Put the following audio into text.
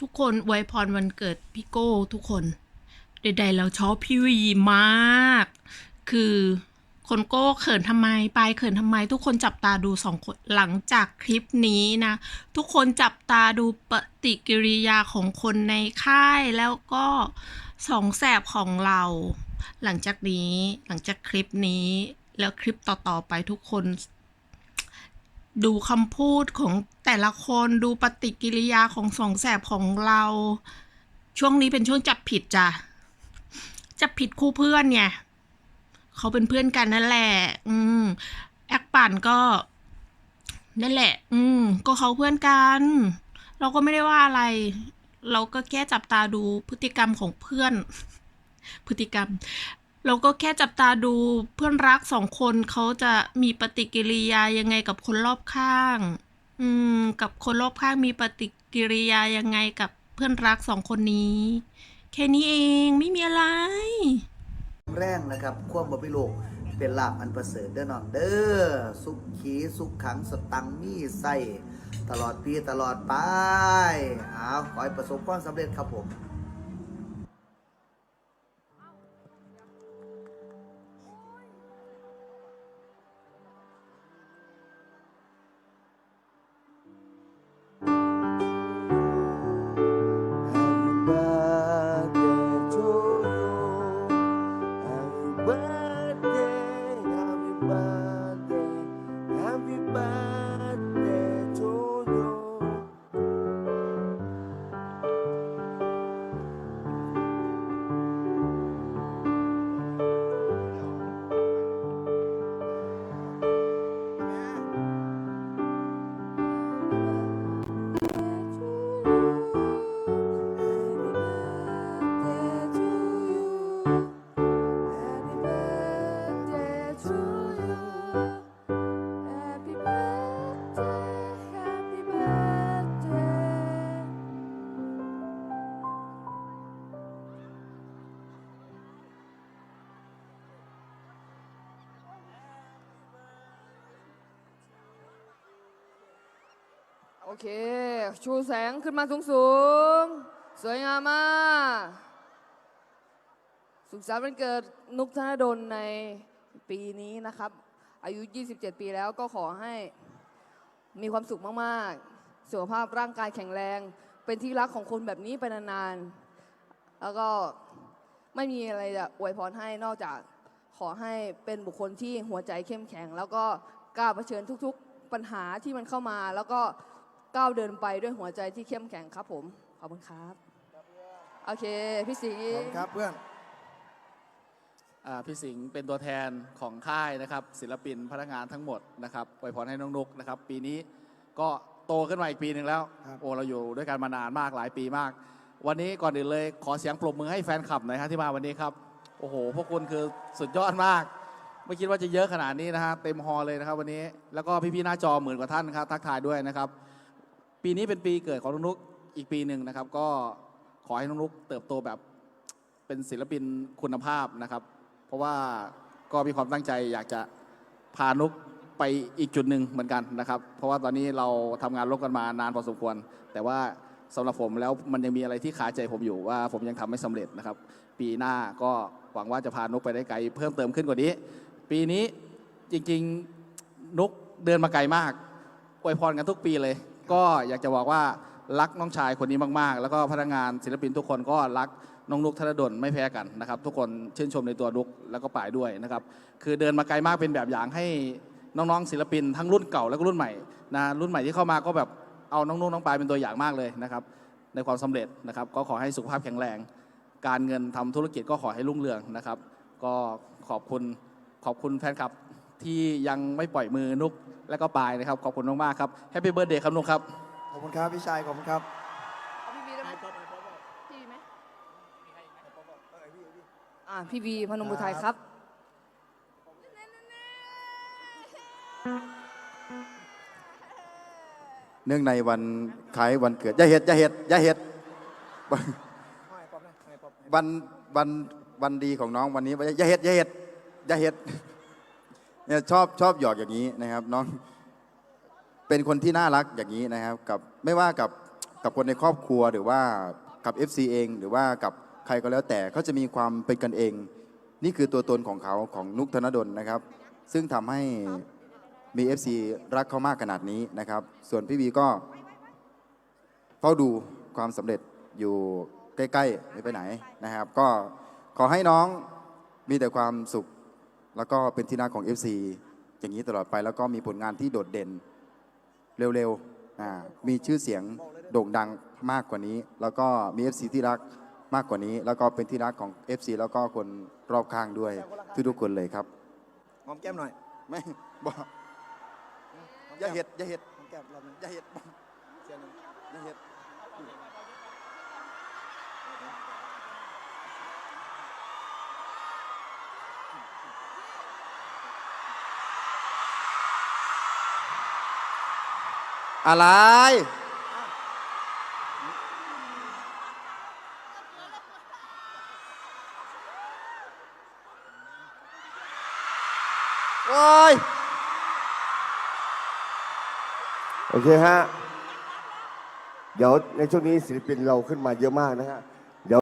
ทุกคนอวยพรวันเกิดพี่โก้ทุกคน ใดๆเราชอบพี่วีมาก คือคนโก้เขินทำไมปายเขินทำไม ทุกคนจับตาดูสองคนหลังจากคลิปนี้นะ ทุกคนจับตาดูปฏิกิริยาของคนในค่ายแล้วก็สองแสบของเรา หลังจากนี้หลังจากคลิปนี้แล้วคลิปต่อๆไปทุกคน ดูคำพูดของแต่ละคนดูปฏิกิริยาของสองแสบของเรา ช่วงนี้เป็นช่วงจับผิดจ้ะ จับผิดคู่เพื่อนไงเขาเป็นเพื่อนกันนั่นแหละ อืม แอคปั่นก็นั่นแหละ อืม ก็เขาเพื่อนกัน เราก็ไม่ได้ว่าอะไร เราก็แค่จับตาดูพฤติกรรมของเพื่อน พฤติกรรม เราก็แค่จับตาดูเพื่อนรักสองคนเขาจะมีปฏิกิริยายังไงกับคนรอบข้าง อืม กับคนรอบข้างมีปฏิกิริยายังไงกับเพื่อนรักสองคนนี้ แค่นี้เองไม่มีอะไร แรงนะครับความบ่มีโลกเป็นลาบอันประเสริฐเด้อนองเด้อสุขขีสุขขังสตังมีใส่ตลอดปีตลอดไปเอาขอให้ประสบความสำเร็จครับผม โอเค ชูแสงขึ้นมาสูงสูงๆสวยงามมาก สุขสันต์วันเกิดนุกธนดลในปีนี้นะครับ อายุ 27 ปีแล้วก็ขอให้มีความสุขมาก ๆ สุขภาพร่างกายแข็งแรง เป็นที่รักของคนแบบนี้ไปนาน ๆ แล้วก็ไม่มีอะไรจะอวยพรให้นอกจากขอให้เป็นบุคคลที่หัวใจเข้มแข็ง แล้วก็กล้าเผชิญทุก ๆ ปัญหาที่มันเข้ามาแล้วก็ ก้าวเดินไปด้วยหัวใจที่เข้มแข็งครับผม ขอบคุณครับ โอเค พี่สิงขอบคุณห์ครับเพื่อน อ่าพี่สิงห์เป็นตัวแทนของค่ายนะครับ ศิลปินพนักงานทั้งหมดนะครับอวยพรให้น้องนุกนะครับ ปีนี้ก็โตขึ้นมาอีกปีหนึ่งแล้ว ครับ โอ้เราอยู่ด้วยกันมานานมากหลายปีมาก วันนี้ก่อนอื่นเลยขอเสียงปรบมือให้แฟนคลับหน่อยฮะที่มาวันนี้ครับ โอ้โห พวกคุณคือสุดยอดมาก ไม่คิดว่าจะเยอะขนาดนี้นะฮะเต็มฮอลเลยนะครับวันนี้แล้วก็พี่ๆหน้าจอหมื่นกว่าท่านครับทักทายด้วยนะครับ ปีนี้เป็นปีเกิดของน้องนุกอีกปีหนึ่งนะครับ ก็ขอให้น้องนุกเติบโตแบบเป็นศิลปินคุณภาพนะครับ เพราะว่าก็มีความตั้งใจอยากจะพานุกไปอีกจุดหนึ่งเหมือนกันนะครับ เพราะว่าตอนนี้เราทำงานร่วมกันมานานพอสมควร แต่ว่าสำหรับผมแล้วมันยังมีอะไรที่ขาใจผมอยู่ว่าผมยังทำไม่สำเร็จนะครับ ปีหน้าก็หวังว่าจะพานุกไปได้ไกลเพิ่มเติมขึ้นกว่านี้ ปีนี้จริงๆนุกเดินมาไกลมากอวยพรกันทุกปีเลย ก็อยากจะบอกว่ารักน้องชายคนนี้มากๆ แล้วก็พนักงานศิลปินทุกคนก็รักน้องนุกธนดลไม่แพ้กันนะครับ ทุกคนชื่นชมในตัวนุกแล้วก็ป่ายด้วยนะครับ คือเดินมาไกลมากเป็นแบบอย่างให้น้องๆศิลปินทั้งรุ่นเก่าแล้วก็รุ่นใหม่นะรุ่นใหม่ที่เข้ามาก็แบบเอาน้องนุกน้องปายเป็นตัวอย่างมากเลยนะครับ ในความสำเร็จนะครับ ก็ขอให้สุขภาพแข็งแรง การเงินทำธุรกิจก็ขอให้รุ่งเรืองนะครับ ก็ขอบคุณขอบคุณแฟนคลับ ที่ยังไม่ปล่อยมือนุกและก็ปายนะครับ ขอบคุณมากๆครับแฮปปี้เบิร์ดเดย์ครับนุกครับ ขอบคุณครับพี่ชายขอบคุณครับเอาพี่วีได้ไหมพี่วีไหมอ่าพี่วีพนมบุทัยครับ เนื่องในวันคล้ายวันเกิดอย่าเห็ดอย่าเห็ดอย่าเห็ดวันวันวันดีของน้องวันนี้อย่าเห็ดอย่าเห็ดอย่าเห็ด เนี่ยชอบชอบหยอกอย่างนี้นะครับน้องเป็นคนที่น่ารักอย่างนี้นะครับกับไม่ว่ากับกับคนในครอบครัวหรือว่ากับ FC เอง หรือว่ากับใครก็แล้วแต่เขาจะมีความเป็นกันเอง นี่คือตัวตนของเขาของนุกธนดลนะครับ ซึ่งทำให้มี FC รักเขามากขนาดนี้นะครับ ส่วนพี่วีก็เฝ้าดูความสำเร็จอยู่ใกล้ๆไม่ไปไหนนะครับ ก็ขอให้น้องมีแต่ความสุข แล้วก็เป็นที่รักของ FC อย่างนี้ตลอดไปแล้วก็มีผลงานที่โดดเด่นเร็วๆอ่ามีชื่อเสียงโด่งดังมากกว่านี้ แล้วก็มี FC ที่รักมากกว่านี้ แล้วก็เป็นที่รักของ FC แล้วก็คนรอบข้างด้วยทุกๆคนเลยครับหอมแก้มหน่อยไม่บอกอย่าเห็ดอย่าเห็ดหอมแก้มรอบนึงอย่าเห็ดเสียหนึ่งอย่าเห็ด อะไร โอ้ย โอเคฮะ เดี๋ยวในช่วงนี้ศิลปินเราขึ้นมาเยอะมากนะฮะ